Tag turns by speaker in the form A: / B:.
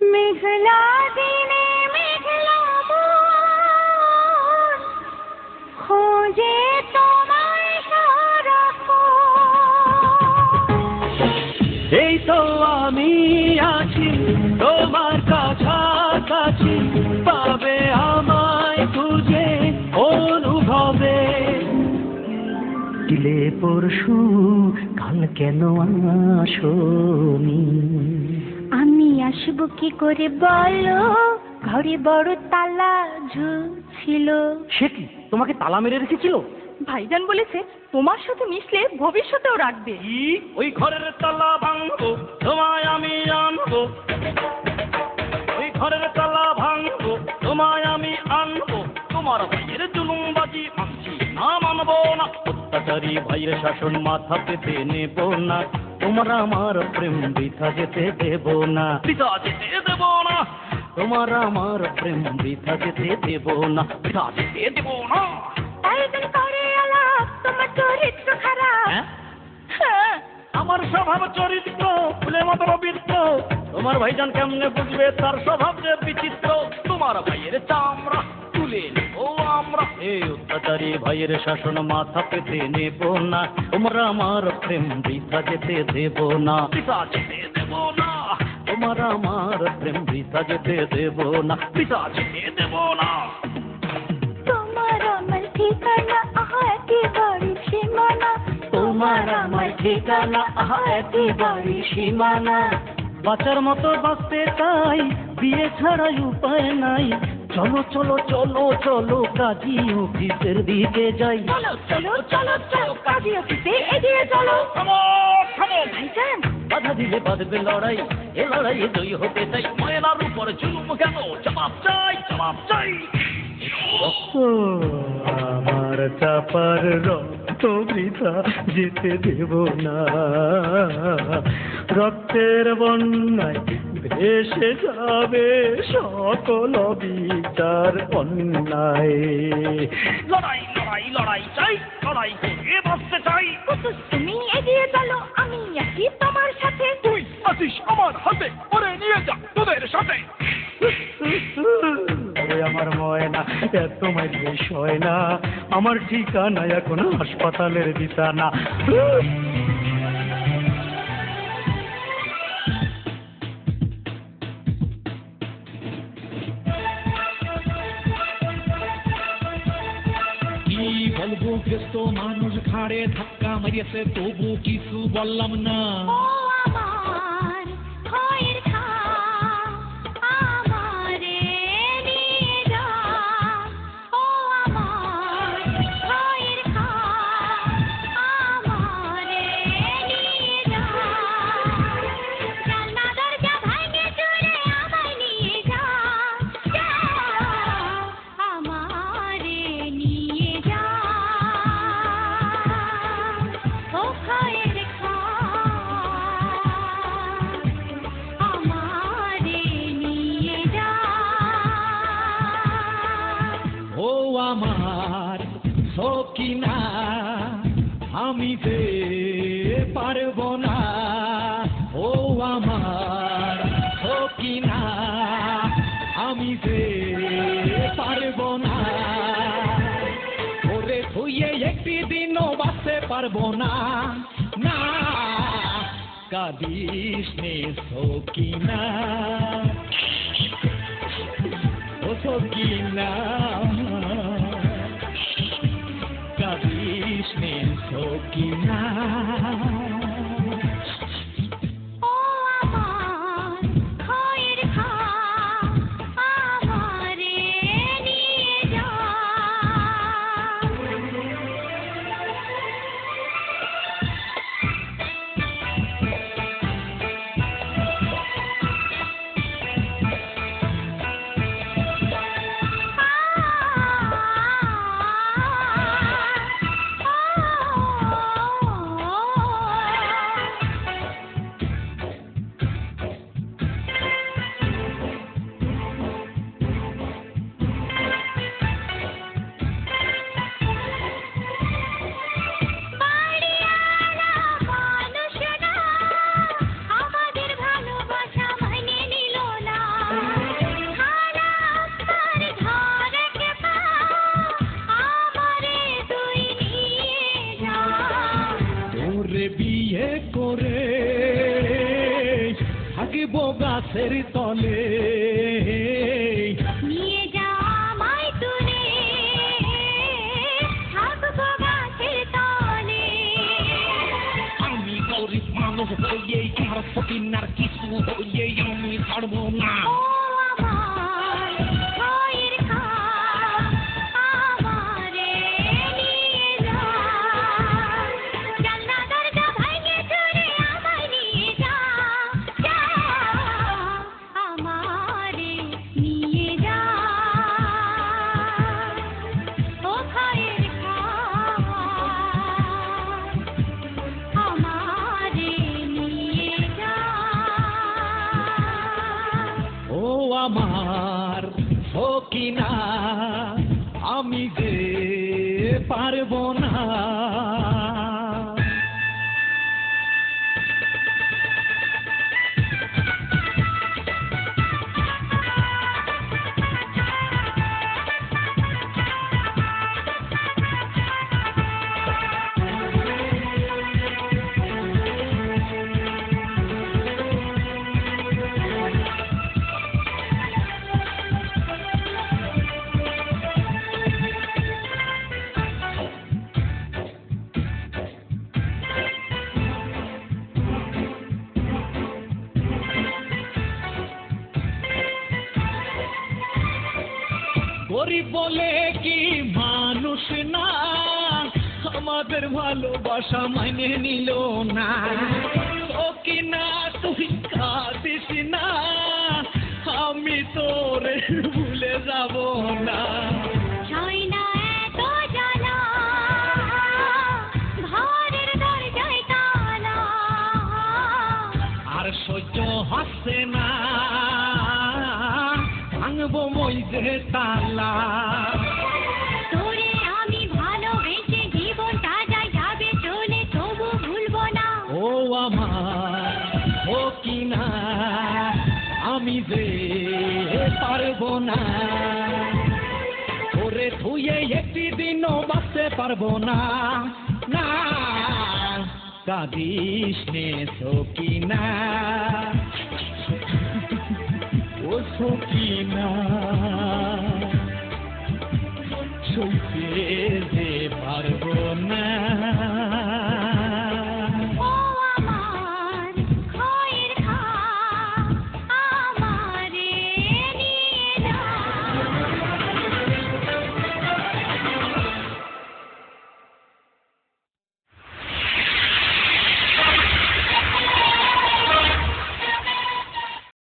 A: मेघला দিলে পরশু কাল কেন আসনি?
B: আমি আসব কি করে বলো? ঘরে বড় তালা ঝুলছিল।
A: সে কি? তোমাকে তালা মেরে রেখেছিল?
B: ভাইজান বলেছে তোমার সাথে মিশলে ভবিষ্যতেও রাখবে।
A: ওই ঘরের তালা ভাঙবো তোমায় আমি আনব। ওই ঘরের না না। অত্যাচারী ভাইয়ের শাসন মাথা পেতে নেব না। তোমার আমার প্রেম বৃথা যেতে দেব না। বৃথা যেতে দেব না। তোমার আমার প্রেম বৃথা যেতে দেব না। বৃথা যেতে দেব না।
B: তাইজন করে আলাপ তোমার চরিত্র খারাপ।
A: হ্যাঁ? আমার স্বভাব চরিত্র ফুলের মতো পবিত্র তোমার ভাইজান কেমনে বুঝবে? তার স্বভাব যে বিচিত্র। তোমার ভাইয়ের চামড়া তুলে এই অত্যাচারী ভাইয়ের শাসন মাথা পেতে নেব না। তোমরা আমার প্রেম বৃথা যেতে দেব না। বৃথা যেতে দেব না। তোমার আমার প্রেম বৃথা যেতে দেব না। বৃথা যেতে দেব না।
B: তোমার আমার ঠিকানা আহা একেবারে সীমানা।
A: তোমার আমার ঠিকানা আহা একেবারে সীমানা। বাঁচার মতো বাঁচতে চাই বিয়ে ছাড়াই উপায় নাই। চলো চলো চলো চলো কাজী অফিসের দিকে যাই।
B: চলো চলো চলো চলো কাজী অফিসে এগিয়ে চলো। ভাইজান
A: বাধা দিলে বাঁধবে লড়াই এ লড়াইয়ে জয়ী হতে চাই। ময়লার উপর চুলুম কেন? জবাব চাই জবাব চাই। আমার চাপার রক্ত বৃথা যেতে দেব না। রক্তের বন্যায় ভেসে যাবে সকল বিচার অন্যায়। লড়াই লড়াই লড়াই চাই লড়াই করে বাঁচতে চাই।
B: তুমি এগিয়ে চলো আমি আছি তোমার সাথে।
A: তুই আছিস আমার হাতে ওরে নিয়ে যা তোদের সাথে। আমার ময়না এত মাইলে সয় না। আমার ঠিকানা এখন হাসপাতালের বিছানা।
C: বলব ব্যস্ত মানুষ ঘাড়ে ধাক্কা মারিয়েছে তবু কিছু বললাম না সকিনা আমি যে পারব না, ও আমার সকিনা। আমি যে পারব না, ওরে ধুয়ে একটি দিনও বাঁচতে পারব না। না, কাদিস নে সকিনা। ও সকিনা। কাদিস নে সকিনা
B: ও
C: গাছের তলে।
B: নিয়ে যা আমায় তুলে। থাকব গাছের তলে।
C: আমি গরিব মানুষ হয়ে আর ফকিনার কিছু হয়ে আমি ছাড়বো না। গরিব বলে কি মানুষ না? আমাদের ভালোবাসা মানে নিল না। ও কি না তুই কাঁদিস না? আমি তোরে ভুলে যাব না। আর সহ্য হচ্ছে না। ভাঙবো মই যে তালা।
B: তোরে আমি ভালোবেসে জীবনটা যায় যাবে চলে তবু ভুলবো না।
C: ও আমার ও কি না আমি যে পারব না। ওরে থুয়ে একটি দিনও বাঁচতে পারব না। না কাঁদিস নে সকিনা পারব না।